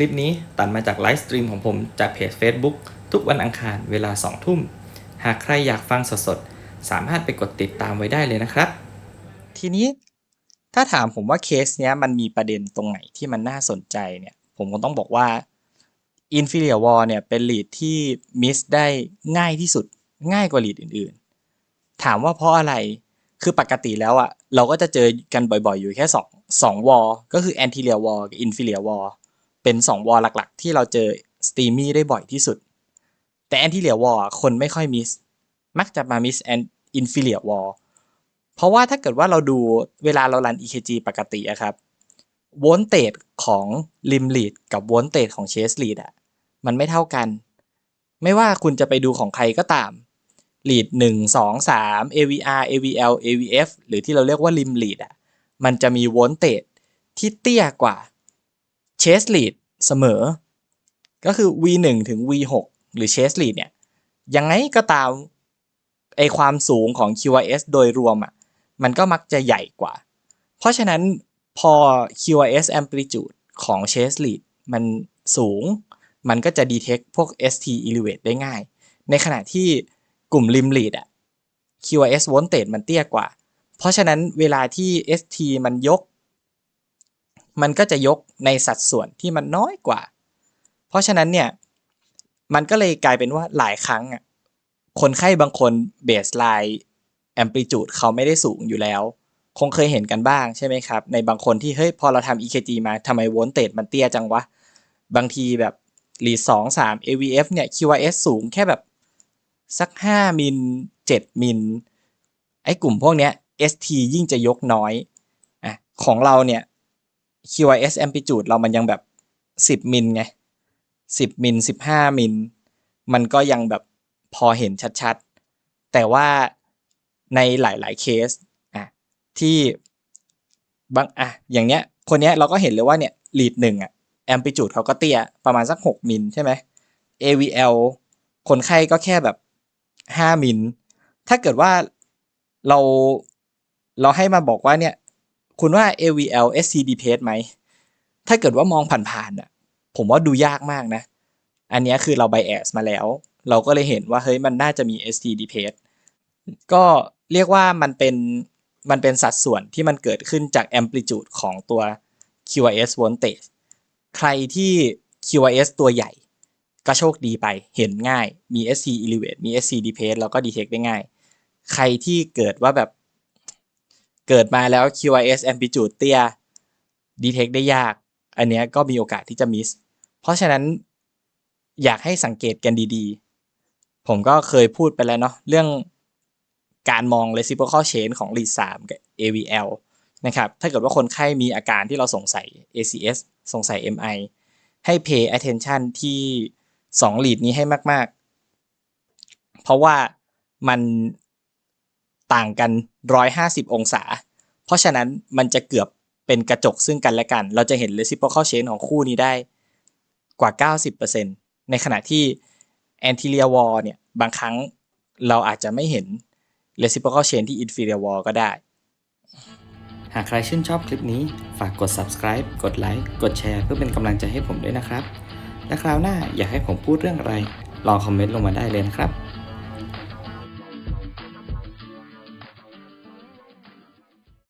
ลิปนี้ตัดมาจากไลฟ์สตรีมของผมจากเพจ Facebook ทุกวันอังคารเวลา 2 ทุ่ม หากใครอยากฟังสดๆ สามารถไปกดติดตามไว้ได้เลยนะครับ ทีนี้ถ้าถามผมว่าเคสเนี้ยมันมีประเด็นตรงไหนที่มันน่าสนใจเนี่ย ผมก็ต้องบอกว่า Inferior War เนี่ยเป็นลีดที่มิสได้ง่ายที่สุดง่ายกว่าลีดอื่นๆ ถามว่าเพราะอะไรคือปกติแล้วอะเราก็จะเจอกันบ่อยๆ อยู่แค่สองสองวอลก็คือ Anterior War กับ Inferior War เป็นสองวอลหลักๆ ที่เราเจอสตรีมี่ได้บ่อยที่สุด แต่ Anterior War อะคนไม่ค่อยมิส มักจะมามิส Inferior War เพราะว่าถ้าเกิดว่าเราดูเวลาเรารัน EKG ปกติอะครับโวลเตจของริมลีดกับโวลเตจของเชสลีดอะมันไม่เท่ากัน ไม่ว่าคุณจะไปดูของใครก็ตามลีดหนึ่งสองสาม AVR AVL AVF หรือที่เราเรียกว่าริมลีดอะมันจะมีโวลเตจที่เตี้ยกว่า เชสลีดเสมอ ก็คือ V1 ถึง V6 หรือเชสลีดเนี่ยยังไงก็ตามไอความสูงของ QRS โดยรวมอะมันก็มักจะใหญ่กว่า เพราะฉะนั้นพอ QRS amplitude ของ chest lead มันสูง มันก็จะ detect พวก ST elevate ได้ง่าย ในขณะที่กลุ่ม Lim lead อะ QRS voltage มันเตี้ยกว่า เพราะฉะนั้นเวลาที่ ST มันยก มันก็จะยกในสัดส่วนที่มันน้อยกว่า เพราะฉะนั้นเนี่ยมันก็เลยกลายเป็นว่าหลายครั้งอะคนไข้บางคนเบสไลน์แอมพลิจูดเขาไม่ได้สูงอยู่แล้ว คงเคยเห็นกันบ้างใช่ไหมครับ ในบางคนที่เฮ้ยพอเราทำ EKG มาทำไมโวลเตจมันเตี้ยจังวะ บางทีแบบหลีสองสาม AVF เนี่ย QRS สูงแค่แบบสัก 5 มิล 7 มิล ไอ้กลุ่มพวกเนี้ย ST ยิ่งจะยกน้อยอะของเราเนี่ย QRS amplitude เรามันยังแบบ10มิลไง10มิล15มิล มันก็ยังแบบพอเห็นชัดๆ แต่ว่าในหลายๆเคสอะที่บางอะอย่างเนี้ยคนเนี้ยเราก็เห็นเลยว่าเนี่ยลีดหนึ่งอะแอมพลิจูดเขาก็เตี้ยประมาณสัก 6 มิลใช่ไหม AVL คนไข้ก็แค่แบบ 5 มิล ถ้าเกิดว่าเราเราให้มาบอกว่าเนี่ย คุณว่า AVL SCD pace ไหม ถ้าเกิดว่ามองผ่านๆอะ ผมว่าดูยากมากนะ อันนี้คือเรา bias มาแล้ว เราก็เลยเห็นว่าเฮ้ยมันน่าจะมี STD pace ก็เรียกว่ามันเป็นมันเป็นสัดส่วนที่มันเกิดขึ้นจาก amplitude ของตัว QRS voltage ใครที่ QRS ตัวใหญ่ก็โชคดีไปเห็นง่ายมี SC elevate มี SC depace แล้วก็ detect ได้ง่าย ใครที่เกิดว่าแบบ เกิดมาแล้ว QRS amplitude เตี้ย detect ได้ยาก อันเนี้ยก็มีโอกาสที่จะ miss เพราะฉะนั้นอยากให้สังเกตกันดีๆ ผมก็เคยพูดไปแล้วเนาะเรื่องการมอง reciprocal chain ของ lead 3กับ AVL นะครับ ถ้าเกิดว่าคนไข้มีอาการที่เราสงสัย ACS สงสัย MI ให้ pay attention ที่ 2 lead นี้ให้มาก ๆ เพราะว่ามัน ต่างกัน 150 องศา เพราะฉะนั้นมันจะเกือบเป็นกระจกซึ่งกันและกัน เราจะเห็น reciprocal chain ของคู่นี้ได้กว่า 90%ในขณะที่ anterior wall เนี่ยบางครั้งเราอาจจะไม่เห็น reciprocal chain ที่ inferior wall ก็ได้ หากใครชื่นชอบคลิปนี้ ฝากกด subscribe กดไลค์กดแชร์เพื่อเป็นกำลังใจให้ผมด้วยนะครับ และคราวหน้าอยากให้ผมพูดเรื่องอะไร ลองคอมเมนต์ลงมาได้เลยนะครับ